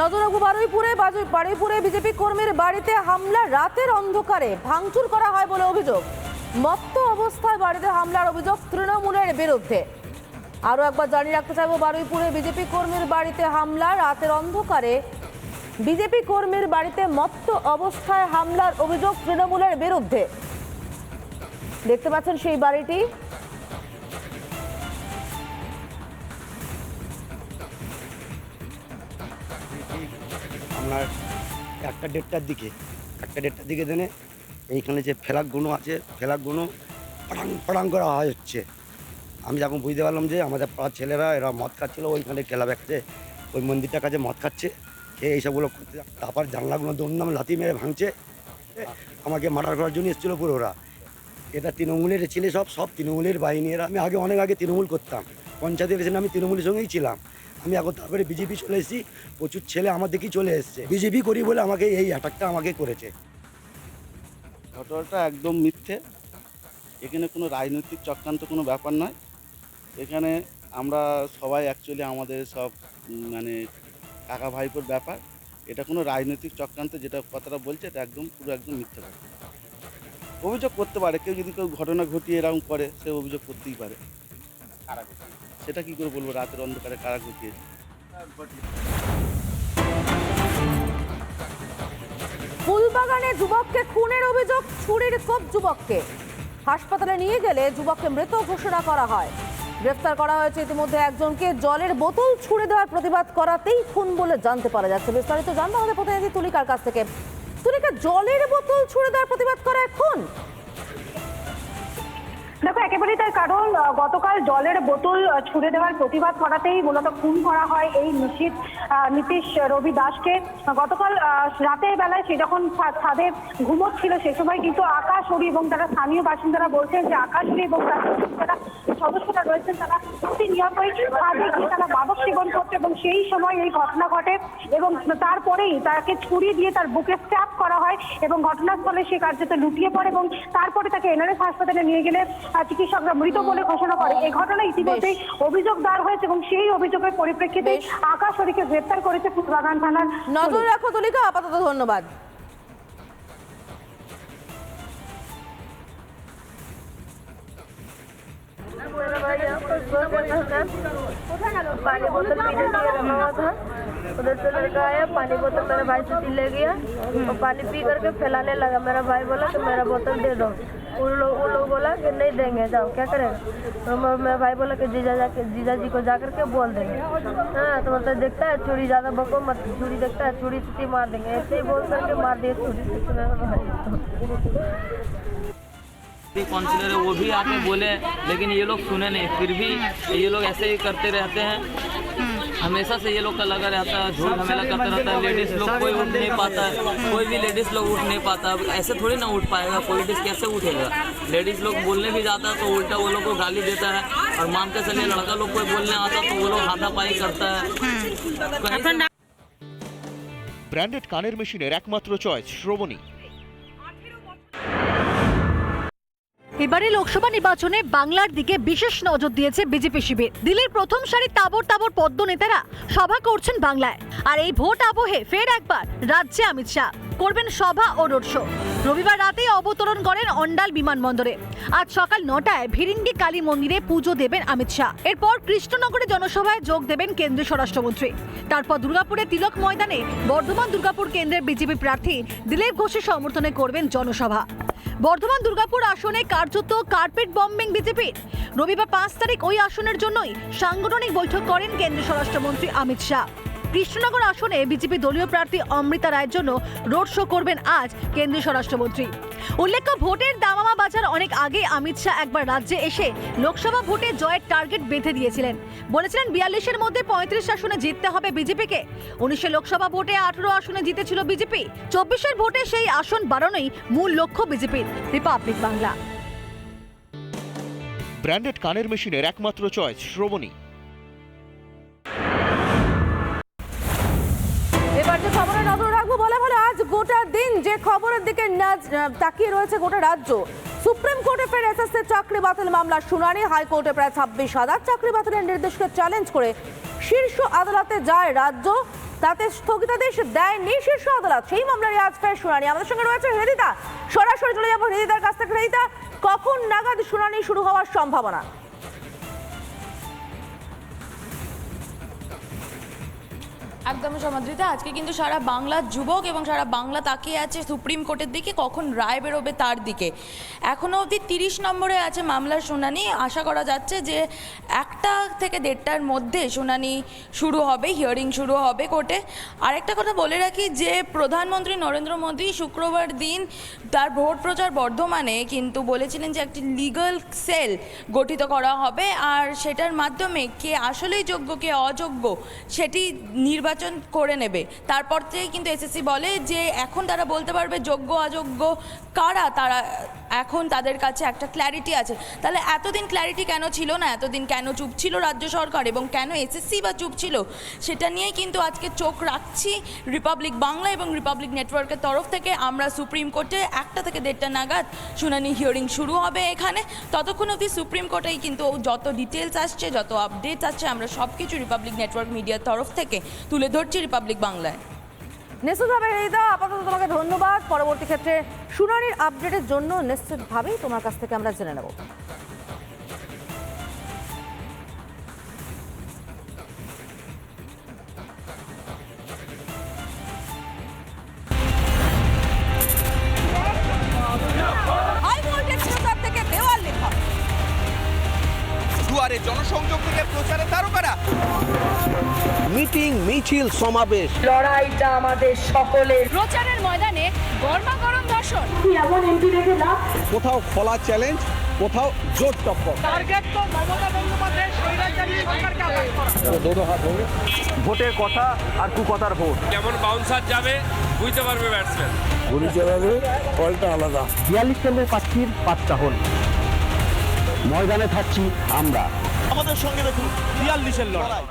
নজর রাখব বারুইপুরে বারুইপুরে বিজেপি কর্মীর বাড়িতে হামলা, রাতের অন্ধকারে ভাঙচুর করা হয় বলে অভিযোগ। মত্ত অবস্থায় বাড়িতে হামলার অভিযোগ তৃণমূলের বিরুদ্ধে। আরও একবার জানিয়ে রাখতে চাইব, বারুইপুরে বিজেপি কর্মীর বাড়িতে হামলা, রাতের অন্ধকারে বিজেপি কর্মীর বাড়িতে মত্ত অবস্থায় হামলার অভিযোগ তৃণমূলের বিরুদ্ধে। দেখতে পাচ্ছেন সেই বাড়িটি। আপনার একটা দেড়টার দিকে, একটা দেড়টার দিকে দেনে এইখানে যে ফ্ল্যাগগুলো আছে ফ্ল্যাগগুলো পড়াং পড়াং করা হয় হচ্ছে। আমি যখন বুঝতে পারলাম যে আমাদের পাড়ার ছেলেরা এরা মদ খাচ্ছিলো, ওইখানে ক্লাব একটা ওই মন্দিরটার কাছে মদ খাচ্ছে, খেয়ে এইসবগুলো করতে তারপর জানলাগুলো দৌড়নাম লাথি মেরে ভাঙছে। আমাকে মার্ডার করার জন্য এসেছিল পুরো ওরা। এটা তৃণমূলের ছেলে সব সব তৃণমূলের বাহিনী এরা। আমি আগে অনেক আগে তৃণমূল করতাম। পঞ্চায়েতের এসে আমি তৃণমূলের সঙ্গেই ছিলাম। আমি এখন তারপরে বিজেপি চলে এসেছি। প্রচুর ছেলে আমার দিকেই চলে এসছে। বিজেপি করি বলে আমাকে এই অ্যাটাকটা আমাকে করেছে। ঘটনাটা একদম মিথ্যে। এখানে কোনো রাজনৈতিক চক্রান্ত কোনো ব্যাপার নয়। এখানে আমরা সবাই অ্যাকচুয়ালি আমাদের সব মানে কাকা ভাইপোর ব্যাপার। এটা কোনো রাজনৈতিক চক্রান্ত যেটা কথাটা বলছে, এটা একদম, পুরো একদম মিথ্যে কথা অভিযোগ করতে পারে, কেউ যদি কেউ ঘটনা ঘটিয়ে এরকম করে, সে অভিযোগ করতেই পারে। সেটা কি করে বলব? রাতের অন্ধকারে কারা ঘটিয়েছে ফুলবাগানে যুবককে খুনের অভিযোগ, ছুরির কোপ যুবককে। হাসপাতালে নিয়ে গেলে যুবককে মৃত ঘোষণা করা হয়। গ্রেফতার করা হয়েছে ইতিমধ্যে একজনকে। জলের বোতল ছুড়ে দেওয়ার প্রতিবাদ করাতেই খুন বলে জানতে পারা যাচ্ছে। বিস্তারিত জানব আমাদের প্রতিনিধি তুলিকার কাছ থেকে। তুলিকা, জলের বোতল ছুড়ে দেওয়ার প্রতিবাদ করায় খুন? দেখো, একেবারেই তার কারণ গতকাল জলের বোতল ছুড়ে দেওয়ার প্রতিবাদ করাতেই মূলত খুন করা হয় এই নিশীত নীতিশ রবি দাসকে গতকাল রাতের বেলায় সে যখন ছাদে ঘুমোচ্ছিল, সে সময় কিন্তু আকাশ হরি এবং তারা স্থানীয় বাসিন্দারা বলছেন যে আকাশ হরি এবং তার যারা সদস্যরা রয়েছেন, তারা প্রতিনিয়তই ছাদে গিয়ে তারা মাদক সেবন করছে এবং সেই সময় এই ঘটনা ঘটে এবং তারপরেই তাকে ছুরি দিয়ে তার বুকে স্ট্যাপ করা হয় এবং ঘটনাস্থলে সে কার্যত লুটিয়ে পড়ে এবং তারপরে তাকে এনআরএস হাসপাতালে নিয়ে গেলে চিকিৎসকরা মৃত বলে ঘোষণা করে এই ঘটনায় ইতিমধ্যেই অভিযোগ দায়ের হয়েছে এবং সেই অভিযোগের পরিপ্রেক্ষিতে বেশ। আকাশ হরিকে গ্রেপ্তার করেছে ফুলবাগান থানার নজর পুলিশ। রাখো তুলিকা আপাতত ধন্যবাদ मेरा भाई यहाँ पर सो के था पानी बोतल पीने के लिए रखा हुआ था उधर से लड़का आया पानी बोतल मेरे भाई से पी ले गया और पानी पी करके फैलाने लगा मेरा भाई बोला कि मेरा बोतल दे दो उन लोग वो लोग बोला कि नहीं देंगे, जाओ, क्या करें? तो मेरा भाई बोला कि जीजा जाके जीजा जी को जा करके बोल देंगे। हाँ तो मतलब देखता है, चूड़ी ज़्यादा बको मत, चूड़ी देखता है, चूड़ी से मार देंगे। ऐसे ही बोल करके मार दिए भी काउंसिलर है वो भी आके बोले, लेकिन ये लोग सुने नहीं, फिर भी ये लोग ऐसे ही करते रहते हैं। हमेशा से ये लोग का लगा रहता है झूठ झमेला करते रहता है लेडीज लोग कोई उठ नहीं पाता है कोई भी लेडीज लोग उठ नहीं पाता अब ऐसे थोड़ी ना उठ पाएगा पॉलिटिक्स कैसे उठेगा लेडीज लोग बोलने भी जाता है तो उल्टा वो लोग को गाली देता है और मान के चलिए लड़का लोग कोई बोलने आता तो वो लोग हाथापाई करता है कहीं से ব্র্যান্ডেড কানের মেশিনের একমাত্র চয়েস শ্রবণী এবারে লোকসভা নির্বাচনে বাংলার দিকে বিশেষ নজর দিয়েছে বিজেপি শিবির। দিল্লির প্রথম সারি তাবর তাবর পদ্ম নেতারা সভা করছেন বাংলায়। আর এই ভোট আবহে ফের একবার রাজ্যে অমিত শাহ। করবেন সভা ও রোড শো। রবিবার রাতেই অবতরণ করেন অন্ডাল বিমানবন্দরে। আজ সকাল নটায় ভিরিঙ্গি কালী মন্দিরে পুজো দেবেন অমিত শাহ। এরপর কৃষ্ণনগরে জনসভায় যোগ দেবেন কেন্দ্রীয় স্বরাষ্ট্রমন্ত্রী। তারপর দুর্গাপুরে তিলক ময়দানে বর্ধমান দুর্গাপুর কেন্দ্রের বিজেপি প্রার্থী দিলীপ ঘোষের সমর্থনে করবেন জনসভা। বর্ধমান দুর্গাপুর আসনে কার্যত কার্পেট বম্বিং বিজেপির রবিবার পাঁচ তারিখ ওই আসনের জন্যই সাংগঠনিক বৈঠক করেন কেন্দ্রীয় স্বরাষ্ট্রমন্ত্রী অমিত শাহ। কৃষ্ণনগর আসনে বিজেপি দলীয় প্রার্থী অমৃতা রায়ের জন্য রোড শো করবেন আজ কেন্দ্রীয় স্বরাষ্ট্রমন্ত্রী। উল্লেখ্য, ভোটের দামামা বাজার অনেক আগে অমিত শাহ একবার রাজ্যে এসে লোকসভা ভোটে জয়ের টার্গেট বেঁধে দিয়েছিলেন। বলেছিলেন, বিয়াল্লিশের মধ্যে পঁয়ত্রিশ আসনে জিততে হবে বিজেপিকে। উনিশে লোকসভা ভোটে আঠারো আসনে জিতেছিল বিজেপি। চব্বিশের ভোটে সেই আসন বাড়ানোই মূল লক্ষ্য বিজেপির। রিপাবলিক বাংলা। ব্র্যান্ডেড কানের মেশিনের একমাত্র চয়েস, শ্রবণী। যে দিকে তাকিয়ে রয়েছে গোটা রাজ্য। সুপ্রিম কোর্টে ফের এসএসসি চাকরি বাতিল মামলার শুনানি। হাইকোর্টে প্রায় ছাব্বিশ হাজার চাকরি বাতিলের নির্দেশকে চ্যালেঞ্জ করে শীর্ষ আদালতে যায় রাজ্য। তাতে স্থগিতাদেশ দেয়নি শীর্ষ আদালত। সেই মামলারই আজ ফের শুনানি। আমাদের সঙ্গে রয়েছে হৃদিতা। সরাসরি চলে যাব হৃদিতার কাছ থেকে। হৃদিতা, কখন নাগাদ শুনানি শুরু হওয়ার সম্ভাবনা? একদমই সমাদৃতা। আজকে কিন্তু সারা বাংলার যুবক এবং সারা বাংলা তাকিয়ে আছে সুপ্রিম কোর্টের দিকে, কখন রায় বেরোবে তার দিকে। এখনও অবধি তিরিশ নম্বরে আছে মামলার শুনানি। আশা করা যাচ্ছে যে একটা থেকে দেড়টার মধ্যে শুনানি শুরু হবে হিয়ারিং শুরু হবে কোর্টে। আরেকটা কথা বলে রাখি যে প্রধানমন্ত্রী নরেন্দ্র মোদী শুক্রবার দিন তার ভোট প্রচার বর্ধমানে কিন্তু বলেছিলেন যে একটি লিগাল সেল গঠিত করা হবে। আর সেটার মাধ্যমে কে আসলেই যোগ্য, কে অযোগ্য, সেটি নির্বাচন করে নেবে। তারপর থেকেই কিন্তু এসএসসি বলে যে, এখন তারা বলতে পারবে যোগ্য, অযোগ্য কারা, তারা এখন তাদের কাছে একটা ক্ল্যারিটি আছে। তাহলে এতদিন ক্ল্যারিটি কেন ছিল না? এতদিন কেন চুপ ছিল রাজ্য সরকার এবং কেন এসএসসি বা চুপ ছিল? সেটা নিয়েই কিন্তু আজকে চোখ রাখছি রিপাবলিক বাংলা এবং রিপাবলিক নেটওয়ার্কের তরফ থেকে। আমরা সুপ্রিম কোর্টে একটা থেকে দেড়টা নাগাদ শুনানি হিয়ারিং শুরু হবে এখানে। ততক্ষণ অবধি সুপ্রিম কোর্টেই কিন্তু যত ডিটেলস আসছে, যত আপডেটস আসছে, আমরা সব কিছু রিপাবলিক নেটওয়ার্ক মিডিয়ার তরফ থেকে তুলে ধরছি রিপাবলিক বাংলায়। নিশ্চিতভাবে হৃদিতা আপাতত তোমাকে ধন্যবাদ। পরবর্তী ক্ষেত্রে শুনানির আপডেটের জন্য নিশ্চিতভাবেই তোমার কাছ থেকে আমরা জেনে নেব। থেকে প্রচারে তারকারা। মিটিং মিছিল সমাবেশ। লড়াইটা আমাদের সকলের। প্রচারের ময়দানে গরমা গরম ভাষণ কোথাও খোলা চ্যালেঞ্জ কোথাও জোর টক্কর ভোটের কথা আর কুকথার ভোট। কেমন বাউন্সার যাবে বুঝতে পারবে ব্যাটসম্যান বিয়াল্লিশ কেন্দ্রের প্রার্থীর পাঁচটা হল ময়দানে থাকছি আমরা। আমাদের সঙ্গে দেখুন বিয়াল্লিশের লড়াই।